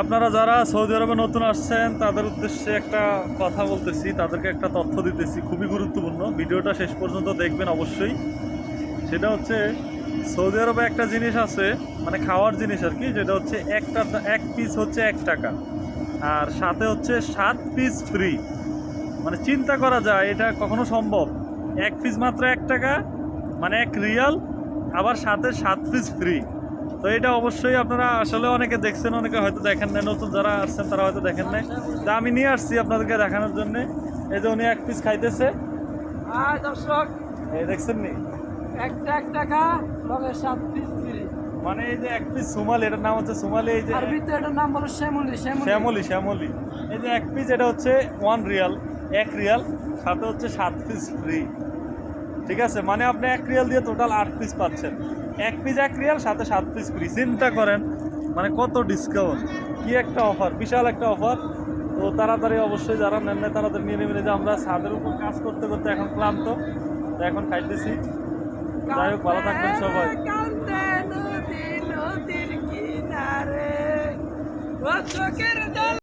আপনারা যারা সৌদি আরবে নতুন আসছেন, তাদের উদ্দেশ্যে একটা কথা বলতেছি, তাদেরকে একটা তথ্য দিতেছি, খুবই গুরুত্বপূর্ণ। ভিডিওটা শেষ পর্যন্ত দেখবেন অবশ্যই। সেটা হচ্ছে, সৌদি আরবে একটা জিনিস আছে মানে খাওয়ার জিনিস আর কি, যেটা হচ্ছে একটা, এক পিস হচ্ছে এক টাকা। আর সাথে হচ্ছে সাত পিস ফ্রি মানে চিন্তা করা যায়, এটা কখনো সম্ভব। এক পিস মাত্র এক টাকা মানে এক রিয়াল, আবার সাথে সাত পিস ফ্রি তো এটা অবশ্যই আপনারা আসলে অনেকে দেখছেন অনেকে হয়তো দেখেন নাই। নতুন যারা আসছেন তারা হয়তো দেখেন নাই। তা আমি নিয়ে আসছি আপনাদেরকে দেখানোর জন্য। এই যে উনি এক পিস খাইতেছে। দর্শক। এই দেখছেন নি? একটা এক টাকা লগে সাত পিস মানে এই যে এক পিস সুমালি এটার নাম হচ্ছে সুমালি এই যে আরবিতে এটার নাম বলো শ্যামলি শ্যামলি। শ্যামলি এই যে এক পিস এটা হচ্ছে ওয়ান রিয়াল এক রিয়াল সাথে হচ্ছে সাত পিস ফ্রি ঠিক আছে? মানে আপনি এক রিয়াল দিয়ে টোটাল আট পিস পাচ্ছেন। এক পিস এক রিয়াল, সাথে সাত পিস ফ্রি চিন্তা করেন মানে কত ডিসকাউন্ট কি একটা অফার বিশাল একটা অফার তো তাড়াতাড়ি অবশ্যই যারা নেন না তাড়াতাড়ি নিয়ে নেবেন। যে আমরা ছাদের উপর কাজ করতে করতে এখন ক্লান্ত, তো এখন খাইতেছি। যাই হোক, ভালো থাকবেন সবাই। নদীর